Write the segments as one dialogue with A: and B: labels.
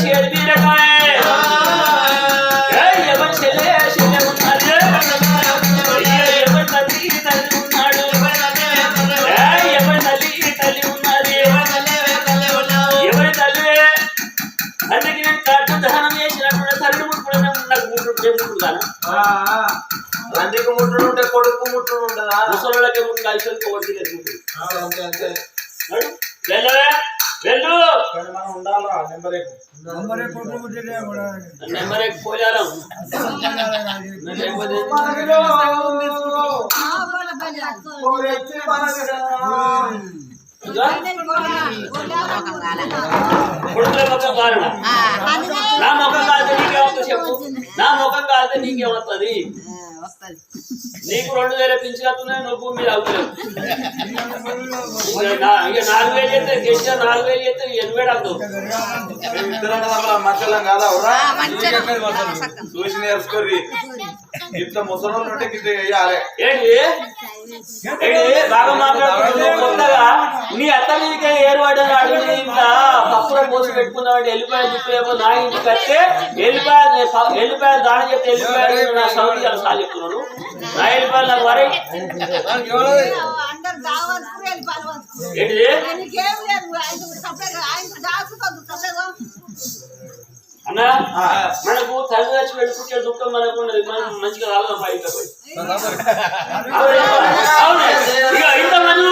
A: Shade బీరకాయ. ఏయ్, ఎవరి చెల్లె చెల్లె ఉన్నది ఏయ్, ఎవరి తల్లి తల్లి ఉన్నాడు? ఎవరి తల్లి తల్లి ఉన్నది ఎవరి తల్లి అందుకే నేను కట్టు దహనం చేసినప్పుడు తల్లి నాకు
B: ఆ, ఆ. తండ్రికి ముట్టుడు ఉంటే కొడుకు ముట్టుడు ఉండదా?
A: ముసలోళ్ళకే ముందు కలిసి ఒకటి
B: అంతే అంతే.
A: వెళ్ళు
B: వెళ్ళు మనం ఉండాలరా నెంబర్ ఎక్కువ
A: నా ముఖం కాదు నీకేమవుతుంది నీకు రెండు వేల పింఛన్ నువ్వు భూమి మీద అవుతలేవు ఇక నా- ఇక నాలుగు వేలు చేస్తే గెస్ట్ నాలుగు వేలు చేస్తే ఎనభై అవుతావు
B: ఇద్దరం మచ్చలం కాదా? చూసి నేర్చుకోర్రి. ఇట్లా ముసలోళ్ళు ఉంటే గిట్ల వేయాలి
A: ఏంటి బాగా మాట్లాడుతున్నావు కొత్తగా నీ అత్త మీదకే ఏర్పడ్డాను అడుగు ఇంకా పప్పులో పోసి పెట్టుకున్నావు వెళ్ళిపోయాను చెప్పలేమో నా ఇంటికి వస్తే వెళ్ళిపోయాను వెళ్ళిపోయాను దాని చెప్తే వెళ్ళిపోయాను నా సౌదీ సార్ చెప్తున్నాను నా వెళ్ళిపోయాను నాకు వరే. ఏంటిది? అన్న? మనకు తల్లి వచ్చి వెళ్ళిపోతే దుఃఖం మనకు ఉన్నది మనం మంచిగా రాగలం బయట పోయి. అవును? ఇక ఇంతమంది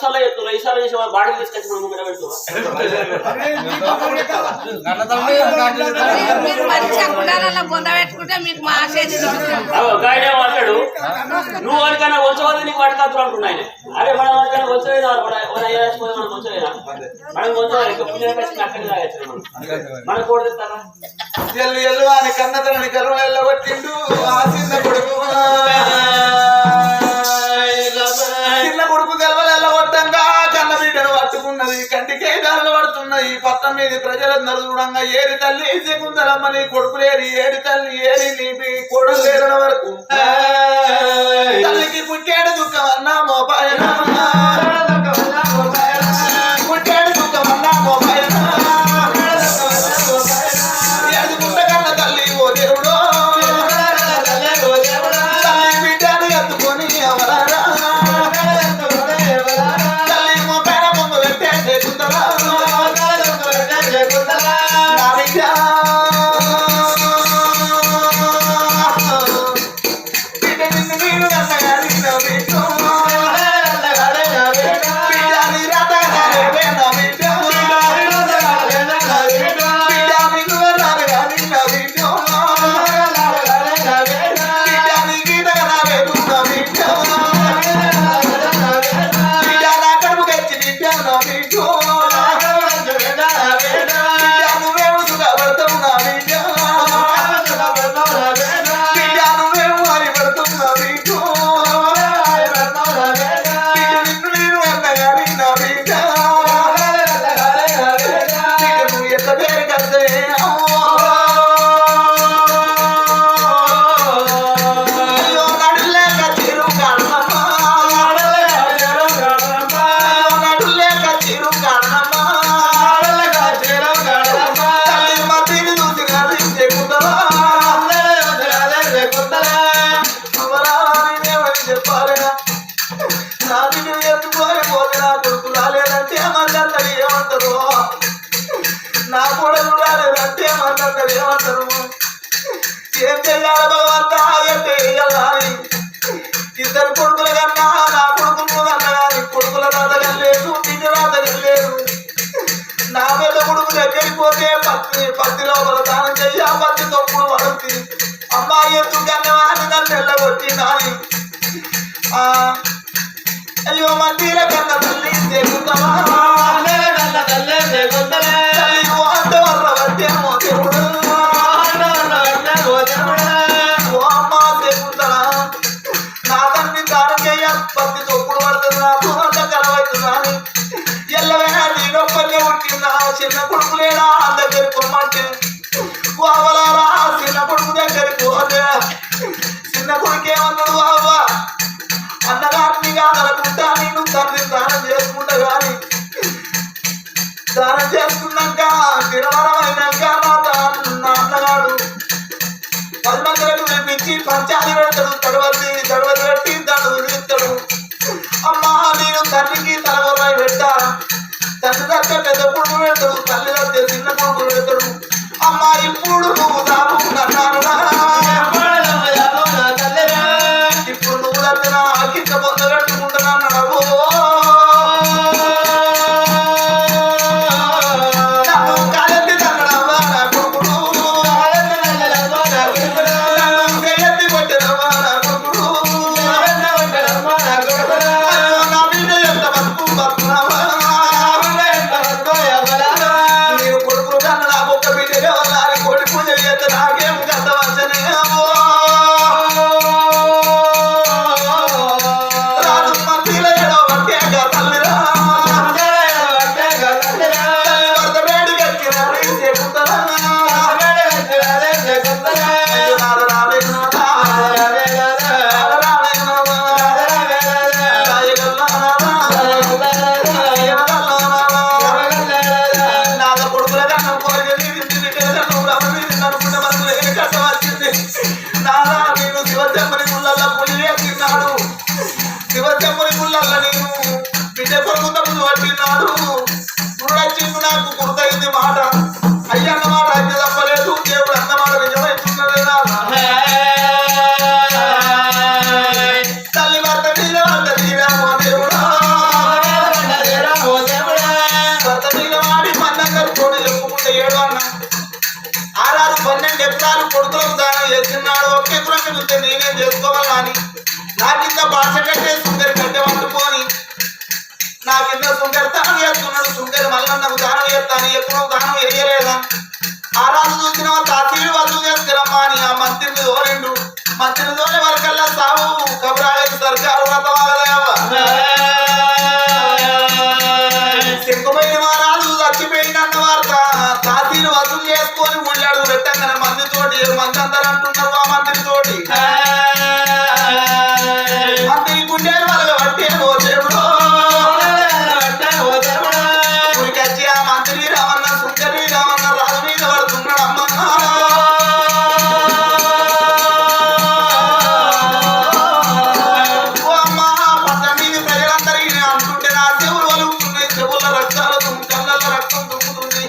A: ఎవరైనా చెప్తున్నా ఈసారి చేసే బాడీ తీసుకొచ్చి మనం ముంగడ
C: మంచిగా పెట్టుకుంటే మీకు
A: గాయనే అంటాడు నువ్వు వాడికైనా వచ్చవద్దు నీకు పట్టుకత్తులు అంటున్నా ఆయన. అరే మనం వాడికైనా వచ్చేదా మనం వచ్చేదా మనం వచ్చేదా ఇంకా మనం. కూడా
B: ఎల్లు ఎల్లు అని కన్న కరుణ ఎల్లగొట్టిండు ఆ చిన్న కొడుకు ఉన్న ఈ పట్టం మీద ప్రజలందరూ చూడంగా ఏరి తల్లి శకుందరమ్మని కొడుకులేరి ఏడి తల్లి ఏరి నీ కొడుకు లేరన వరకు. ఏమంటారు ఏం చెయ్యాలి భగవంతా అంటే వేయాలని ఇద్దరు కొడుకుల కన్నా నా కొడుకులు కన్నా కానీ కొడుకుల రాత లేదు బిడ్డ రాత నా మీద కొడుకు దగ్గరికి పత్తి పత్తి లోపల దానం చెయ్యి ఆ పత్తి తప్పుడు పడుతుంది అమ్మాయి ఎత్తు కన్నా నన్ను ఆ, అయ్యో మందిర కన్న తల్లి దేవుడవా తల్లి చిన్న కొడుకు లేడా దగ్గర కొమ్మంటే బావలారా చిన్న కొడుకు దగ్గరికి పోతే. చిన్న కొడుకు ఏమన్నాడు బావ అన్నగారిని కాదనుకుంటా నేను అన్నగాడు కల్మందరకు పిలిపించి పంచాలి పెడతాడు తడవద్ది తడవద్దు తండ్రి దగ్గర పెద్ద కొడుకు పెడతాడు తల్లి దగ్గర చిన్న కొడుకు పెడతాడు అమ్మా ఇప్పుడు నువ్వు అనుకుంటే మనకు లేని కష్టం వచ్చింది నేను శివచమ్మని చేస్తున్నాడు ఎకరం మిగిలితే నేనేం చేసుకోవాలని నా కింద భాష కట్టే సుందరి కట్టె పట్టుకొని నా కింద సుందరి దానం చేస్తున్నాడు? సుందరి మళ్ళీ నాకు దానం చేస్తాను ఎప్పుడు దానం వేయలేదా ఆ రాజు చూసిన తాతీలు వద్దు చేసుకురమ్మా అని ఆ మంత్రిని దోరెండు మంత్రిని దోరే వరకల్లా సావు కబరాగలి సర్కారు వ్రతమాగలేవా? చెక్కుపోయిన మహారాజు చచ్చిపోయినన్న వార్త మంది తోటి మంది అందరు అంటున్నారు ఆ మంత్రి తోటి. మంత్రి గుండెలు వలగ పట్టే ఓ దేవుడు. ఊరికొచ్చి ఆ మంత్రి రామన్న సుందరి రామన్న రాజు మీద పడుతున్నాడు అమ్మన్న ఓ అమ్మ ప్రజలందరికీ అంటుంటే నా చెవులు వలుగుతున్నాయి చెవుల రక్తాలు రక్తం దుమ్ముతుంది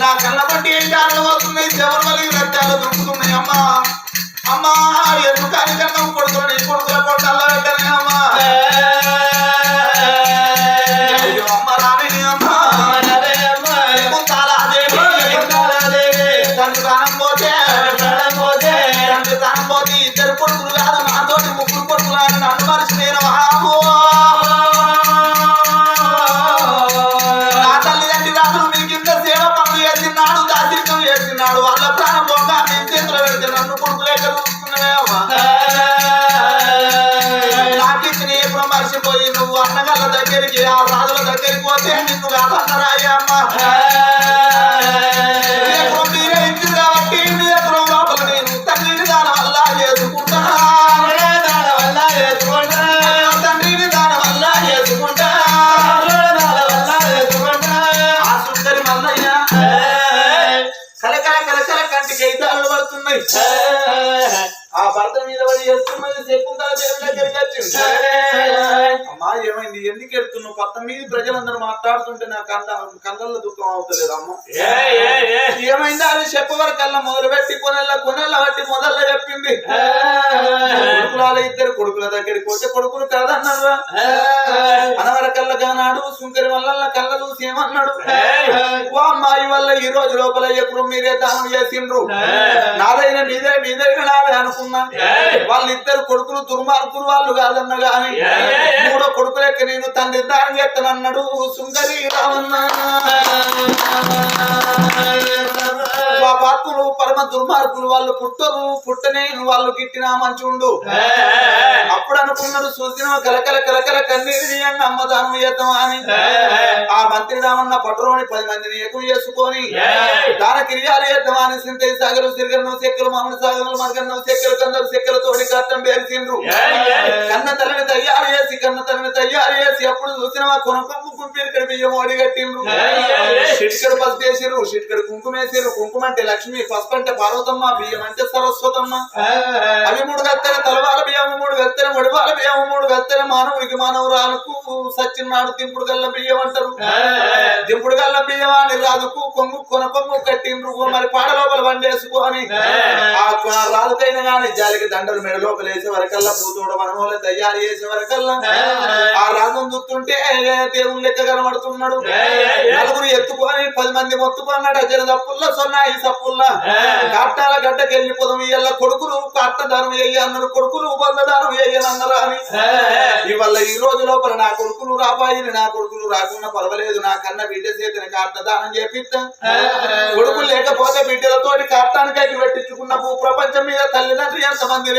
B: నా కళ్ళ బట్టి ఏంటి కారణం చెవులు వలిగి రక్తాలు దుమ్ముతున్నాయి అమ్మా అమ్మా ఎందుకు అని కన్నం కొడుతున్నాయి కొడుకుల మర్చిపోయి నువ్వు అన్నగాళ్ళ దగ్గరికి ఆ రాజుల దగ్గరికి పోతే నిన్ను కలకల కలకల కంటికి అయితే అల్లు పడుతున్నాయి ఆ భర్త మీద పడి చేస్తున్నది వచ్చింది అమ్మా ఏమైంది? ఎందుకు ఎడుతున్నావు కొత్త మీద ప్రజలందరూ మాట్లాడుతుంటే నా కంద కందల్లో దుఃఖం అవుతలేదు అమ్మ. ఏమైంది? అది చెప్పవరకల్లా మొదలు పెట్టి కొనెల్ల కొనెల్ల బట్టి మొదల్లో చెప్పింది. కొడుకులాల ఇద్దరు కొడుకుల దగ్గరికి పోతే కొడుకులు కాదన్నారా అనవరకల్లా కానాడు సుంకరి వల్ల కళ్ళ చూసి ఏమన్నాడు? ఓ అమ్మాయి వల్ల ఈ రోజు లోపల ఎప్పుడు మీరే దానం చేసిండ్రు? నాదైన మీదే మీదైన నాదే అనుకున్నా. వాళ్ళిద్దరు కొడుకులు దుర్మార్గులు వాళ్ళు కాదన్న గాని మూడో కొడుకు లెక్క నేను తండ్రి దానం చేస్తానన్నాడు సుందరి రావన్న పాపాత్ములు పరమ దుర్మార్గులు వాళ్ళు పుట్టరు పుట్టనే వాళ్ళు గిట్టినా మంచుండు. అప్పుడు అనుకున్నాడు చూసిన కలకల కలకల కన్నీరు తీయండి అమ్మదానం చేద్దాం అని. ఆ మంత్రి రామన్న పట్టులోని పది మందిని ఎక్కువ చేసుకొని దాన క్రియాలు చేద్దాం అని సింతై సాగరు సిరిగన్నం చెక్కలు మామిడి సాగరు మరగన్నం చెక్కలు కందరు చెక్కల తోడి కట్టం పేర్చిండ్రు కన్న తల్లిని తయారు చేసి కన్న తల్లిని తయారు చేసి అప్పుడు చూసిన కొనకొమ్ము కుంపీరికడి బియ్యం ఓడి కట్టిండ్రు షిట్కడు పసుపు వేసిర్రు షిట్కడు కుంకుమ వేసిర్రు. కుంకుమ అంటే లక్ష్మి పసుపు అంటే పార్వతమ్మ బియ్యం అంటే సరస్వతమ్మ. అవి మూడు గత్తెల తలవాల బియ్యం మూడు గత్తెల ఒడివాల బియ్యం మూడు గత్తెల మానవుడికి మానవురాలకు సచ్చినాడు దింపుడు గల్ల బియ్యం అంటారు. దింపుడు గల్ల బియ్యం అని రాజుకు కొమ్ము కొన కొమ్ము కట్టిండ్రు మరి పాడ లోపల వండేసుకొని ఆ రాజుకైనా గాని జాలికి దండలు మెడ లోపల వేసే వరకల్లా పూతోడ మనమూల తయారు చేసే వరకల్లా. ఆ రాజును చూస్తుంటే దేవుని లెక్క కనబడుతున్నాడు. నలుగురు ఎత్తుకొని పది మంది మొత్తుకున్నాడు జర తప్పుల్లా సొన్నాయి సప్పుల్లా. కాట్టాల గడ్డకి వెళ్ళిపోదాం ఇవాళ కొడుకులు కట్ట దానం వేయ అన్నారు కొడుకులు బంధ దానం వేయని అన్నారు అని. ఇవాళ ఈ రోజు లోపల నా కొడుకులు రాబాయిని నా కొడుకులు రాకుండా పర్వాలేదు నా కన్న బిడ్డ చేతిని కట్ట దానం చేపిస్తా కొడుకులు లేకపోతే బిడ్డలతోటి కట్టానికి అట్టి పెట్టించుకున్న భూ ప్రపంచం మీద తల్లిదండ్రి ఎంతమంది